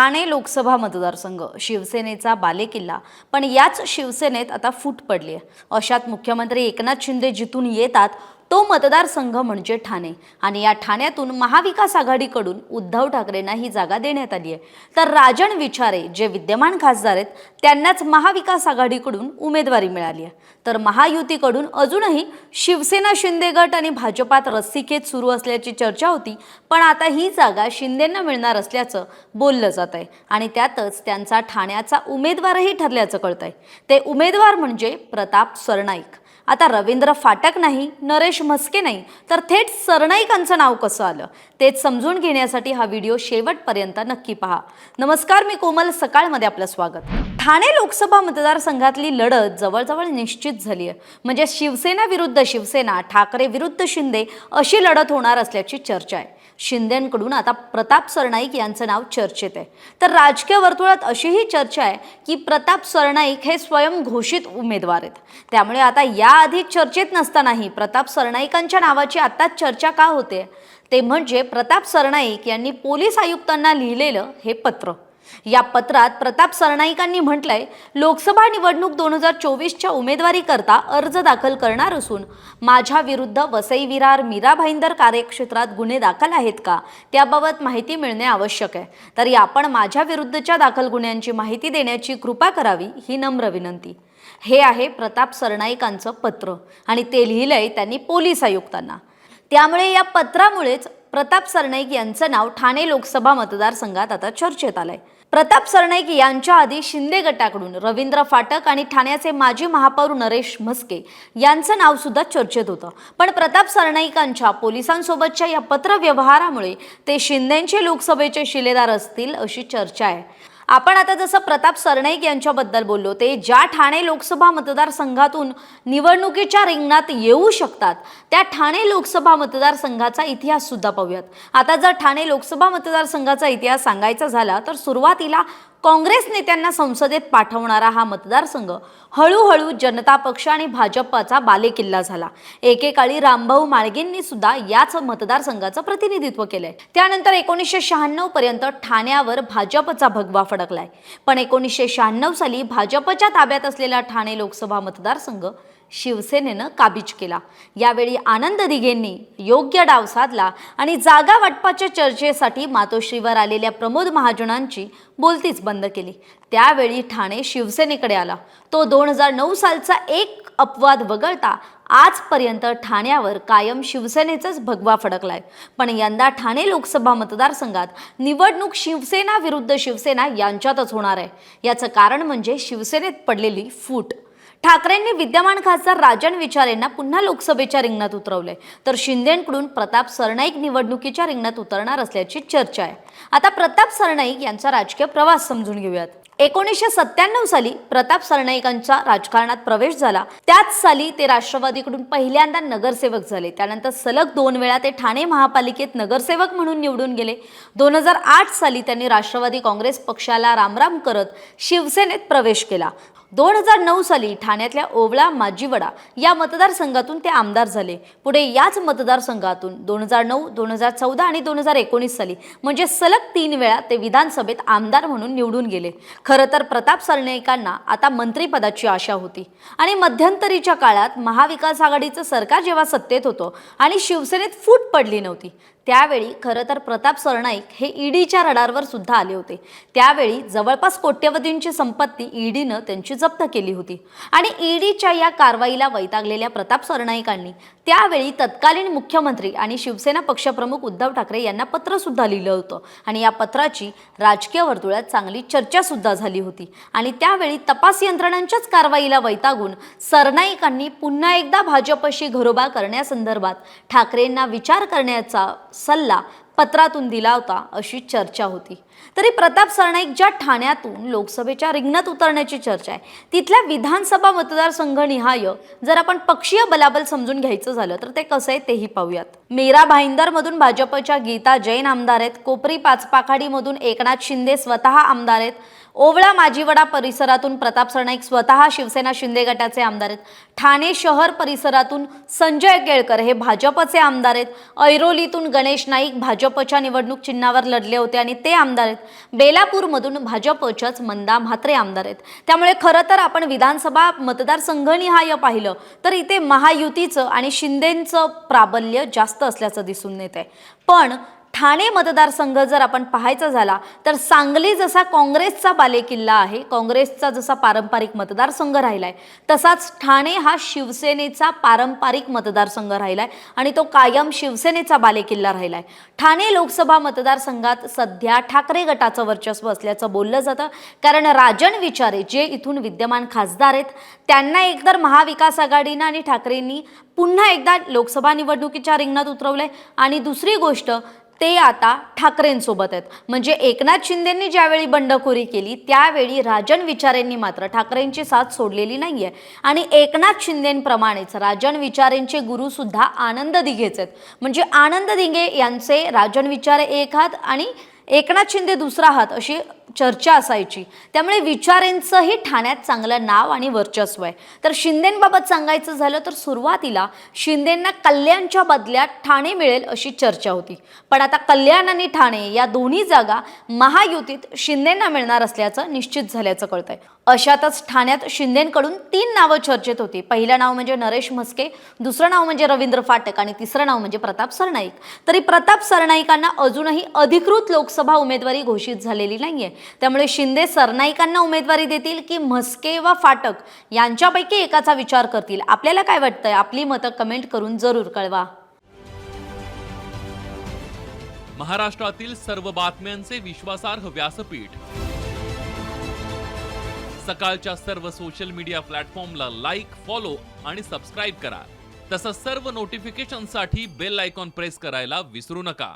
ठाणे लोकसभा मतदारसंघ शिवसेनेचा बालेकिल्ला. पण याच शिवसेनेत आता फूट पडली आहे अशात मुख्यमंत्री एकनाथ शिंदे जिथून येतात तो मतदारसंघ म्हणजे ठाणे. आणि या ठाण्यातून महाविकास आघाडीकडून उद्धव ठाकरेंना ही जागा देण्यात आली आहे. तर राजन विचारे जे विद्यमान खासदार आहेत त्यांनाच महाविकास आघाडीकडून उमेदवारी मिळाली आहे. तर महायुतीकडून अजूनही शिवसेना शिंदे गट आणि भाजपात रस्सीखेच सुरू असल्याची चर्चा होती पण आता ही जागा शिंदेंना मिळणार असल्याचं बोललं जात आहे. आणि त्यातच त्यांचा ठाण्याचा उमेदवारही ठरल्याचं कळत आहे ते उमेदवार म्हणजे प्रताप सरनाईक. आता रवींद्र फाटक नाही नरेश म्हस्के नाही तर थेट सरनाईकांचं नाव कसं आलं? तेच समजून घेण्यासाठी हा व्हिडिओ शेवटपर्यंत नक्की पहा. नमस्कार मी कोमल. सकाळमध्ये आपलं स्वागत. ठाणे लोकसभा मतदारसंघातली लढत जवळजवळ निश्चित झाली आहे. म्हणजे शिवसेना विरुद्ध शिवसेना ठाकरे विरुद्ध शिंदे अशी लढत होणार असल्याची चर्चा आहे. शिंदेंकडून आता प्रताप सरनाईक यांचं नाव चर्चेत आहे. तर राजकीय वर्तुळात अशीही चर्चा आहे की प्रताप सरनाईक हे स्वयंघोषित उमेदवार आहेत. त्यामुळे आता याआधी चर्चेत नसतानाही प्रताप सरनाईकांच्या नावाची आत्ताच चर्चा का होते? ते म्हणजे प्रताप सरनाईक यांनी पोलीस आयुक्तांना लिहिलेलं हे पत्र. या पत्रात प्रताप सरनाईकांनी म्हटलंय लोकसभा निवडणूक दोन हजार चोवीसच्या उमेदवारीकरता अर्ज दाखल करणार असून माझ्या विरुद्ध वसई विरार मीरा भाईंदर कार्यक्षेत्रात गुन्हे दाखल आहेत का? त्याबाबत माहिती मिळणे आवश्यक आहे. तरी आपण माझ्या विरुद्धच्या दाखल गुन्ह्यांची माहिती देण्याची कृपा करावी ही नम्र विनंती. हे आहे प्रताप सरनाईकांचं पत्र आणि ते लिहिलंय त्यांनी पोलीस आयुक्तांना. त्यामुळे या पत्रामुळेच प्रताप सरनाईक यांचं नाव ठाणे लोकसभा मतदारसंघात आता चर्चेत आलंय. प्रताप सरनाईक यांच्या आधी शिंदे गटाकडून रवींद्र फाटक आणि ठाण्याचे माजी महापौर नरेश म्हस्के यांचं नाव सुद्धा चर्चेत होतं. पण प्रताप सरनाईकांच्या पोलिसांसोबतच्या या पत्र व्यवहारामुळे ते शिंदेचे लोकसभेचे शिलेदार असतील अशी चर्चा आहे. आपण आता जसं प्रताप सरनाईक यांच्याबद्दल बोललो ते ज्या ठाणे लोकसभा मतदारसंघातून निवडणुकीच्या रिंगणात येऊ शकतात त्या ठाणे लोकसभा मतदारसंघाचा इतिहास सुद्धा पाहूयात. आता जर ठाणे लोकसभा मतदारसंघाचा इतिहास सांगायचा झाला तर सुरुवातीला काँग्रेस नेत्यांना संसदेत पाठवणारा हा मतदारसंघ हळूहळू जनता पक्ष आणि भाजपचा बालेकिल्ला झाला. एकेकाळी रामभाऊ माळगेंनी सुद्धा याच मतदारसंघाचं प्रतिनिधित्व केलंय. त्यानंतर एकोणीसशे शहाण्णव पर्यंत ठाण्यावर भाजपचा भगवा फडकलाय. पण एकोणीसशे शहाण्णव साली भाजपच्या ताब्यात असलेला ठाणे लोकसभा मतदारसंघ शिवसेनेनं काबीज केला. यावेळी आनंद दिघेंनी योग्य डाव साधला आणि जागा वाटपाच्या चर्चेसाठी मातोश्रीवर आलेल्या प्रमोद महाजनांची बोलतीच बंद केली. त्यावेळी ठाणे शिवसेनेकडे आला. तो दोन हजार नऊ सालचा एक अपवाद वगळता आजपर्यंत ठाण्यावर कायम शिवसेनेचाच भगवा फडकलाय. पण यंदा ठाणे लोकसभा मतदारसंघात निवडणूक शिवसेना विरुद्ध शिवसेना यांच्यातच होणार आहे. याचं कारण म्हणजे शिवसेनेत पडलेली फूट. ठाकरेंनी विद्यमान खासदार राजन विचारेंना पुन्हा लोकसभेच्या रिंगणात उतरवले तर शिंदेकडून प्रताप सरनाईक निवडणुकीच्या रिंगणात उतरणार असल्याची चर्चा आहे. आता प्रताप सरनाईक यांचा राजकीय प्रवास समजून घेऊयात. एकोणीसशे सत्त्याण्णव साली प्रताप सरनाईकांचा राजकारणात प्रवेश झाला. त्याच साली ते राष्ट्रवादीकडून पहिल्यांदा नगरसेवक झाले. त्यानंतर सलग दोन वेळा ते ठाणे महापालिकेत नगरसेवक म्हणून निवडून गेले. दोन हजार आठ साली त्यांनी राष्ट्रवादी काँग्रेस पक्षाला रामराम करत शिवसेनेत प्रवेश केला. दोन हजार नऊ साली ठाण्यातल्या ओवळा माजीवडा या मतदारसंघातून ते आमदार झाले. पुढे याच मतदारसंघातून दोन हजार नऊ दोन हजार चौदा आणि दोन हजार एकोणीस साली म्हणजे सलग तीन वेळा ते विधानसभेत आमदार म्हणून निवडून गेले. खरं तर प्रताप सरनाईकांना आता मंत्रिपदाची आशा होती. आणि मध्यंतरीच्या काळात महाविकास आघाडीचं सरकार जेव्हा सत्तेत होतं आणि शिवसेनेत फूट पडली नव्हती त्यावेळी खरं तर प्रताप सरनाईक हे ईडीच्या रडारवर सुद्धा आले होते. त्यावेळी जवळपास कोट्यवधींची संपत्ती ईडीनं त्यांची जप्त केली होती. आणि ईडीच्या या कारवाईला वैतागलेल्या प्रताप सरनाईकांनी त्यावेळी तत्कालीन मुख्यमंत्री आणि शिवसेना पक्षप्रमुख उद्धव ठाकरे यांना पत्र सुद्धा लिहिलं होतं. आणि या पत्राची राजकीय वर्तुळात चांगली चर्चा सुद्धा झाली होती. आणि त्यावेळी तपास यंत्रणांच्याच कारवाईला वैतागून सरनाईकांनी पुन्हा एकदा भाजपशी घरोबा करण्यासंदर्भात ठाकरेंना विचार करण्याचा सल्ला पत्रातून दिला होता अशी चर्चा होती. तरी प्रताप सरनाईक ज्या ठाण्यातून लोकसभेच्या रिंगणात उतरण्याची चर्चा आहे तिथल्या विधानसभा मतदारसंघनिहाय जर आपण पक्षीय बलाबल समजून घ्यायचं झालं तर ते कसं आहे तेही पाहूयात. मेरा भाईंदरमधून भाजपच्या गीता जैन आमदार आहेत कोपरी पाचपाखाडीमधून एकनाथ शिंदे स्वतः आमदार आहेत ओवळा माजीवडा परिसरातून प्रताप सरनाईक स्वतः शिवसेना शिंदे गटाचे आमदार आहेत. ठाणे शहर परिसरातून संजय केळकर हे भाजपचे आमदार आहेत. ऐरोलीतून गणेश नाईक भाजपच्या निवडणूक चिन्हावर लढले होते आणि ते आमदार आहेत. बेलापूरमधून भाजपच्याच मंदा म्हात्रे आमदार आहेत. त्यामुळे खरं तर आपण विधानसभा मतदारसंघनिहाय पाहिलं तर इथे महायुतीचं आणि शिंदेंचं प्राबल्य जास्त असल्याचं दिसून येत आहे पण ठाणे मतदारसंघ जर आपण पाहायचा झाला तर सांगली जसा काँग्रेसचा बालेकिल्ला आहे काँग्रेसचा जसा पारंपरिक मतदारसंघ राहिला आहे तसाच ठाणे हा शिवसेनेचा पारंपरिक मतदारसंघ राहिला आहे आणि तो कायम शिवसेनेचा बालेकिल्ला राहिला आहे ठाणे लोकसभा मतदारसंघात सध्या ठाकरे गटाचं वर्चस्व असल्याचं बोललं जातं. कारण राजन विचारे जे इथून विद्यमान खासदार आहेत त्यांना एकतर महाविकास आघाडीनं आणि ठाकरेंनी पुन्हा एकदा लोकसभा निवडणुकीच्या रिंगणात उतरवलंय. आणि दुसरी गोष्ट ते आता ठाकरेंसोबत आहेत. म्हणजे एकनाथ शिंदेंनी ज्यावेळी बंडखोरी केली त्यावेळी राजन विचारेंनी मात्र ठाकरेंची साथ सोडलेली नाही आहे आणि एकनाथ शिंदेंप्रमाणेच राजन विचारेंचे गुरुसुद्धा आनंद दिघेच आहेत. म्हणजे आनंद दिघे यांचे राजन विचारे एक हात आणि एकनाथ शिंदे दुसरा हात अशी चर्चा असायची. त्यामुळे विचारेंचंही ठाण्यात चांगलं नाव आणि वर्चस्व आहे. तर शिंदेंबाबत सांगायचं झालं तर सुरुवातीला शिंदेंना कल्याणच्या बदल्यात ठाणे मिळेल अशी चर्चा होती. पण आता कल्याण आणि ठाणे या दोन्ही जागा महायुतीत शिंदेंना मिळणार असल्याचं निश्चित झाल्याचं कळतंय. अशातच ठाण्यात शिंदेंकडून तीन नावं चर्चेत होती. पहिलं नाव म्हणजे नरेश म्हस्के दुसरं नाव म्हणजे रवींद्र फाटक आणि तिसरं नाव म्हणजे प्रताप सरनाईक. तरी प्रताप सरनाईकांना अजूनही अधिकृत लोकसभा उमेदवारी घोषित झालेली नाहीये. त्यामुळे शिंदे सरनाईकांना उमेदवारी देतील की म्हस्के वा फाटक यांच्यापैकी एकाचा विचार करतील? आपल्याला काय वाटतंय? आपली मतं कमेंट करून जरूर कळवा. महाराष्ट्रातील सर्व बातम्यांचे विश्वासार्ह व्यासपीठ. सकाळच्या सर्व सोशल मीडिया प्लॅटफॉर्मला लाईक फॉलो आणि सबस्क्राईब करा. तसंच सर्व नोटिफिकेशनसाठी बेल आयकॉन प्रेस करायला विसरू नका.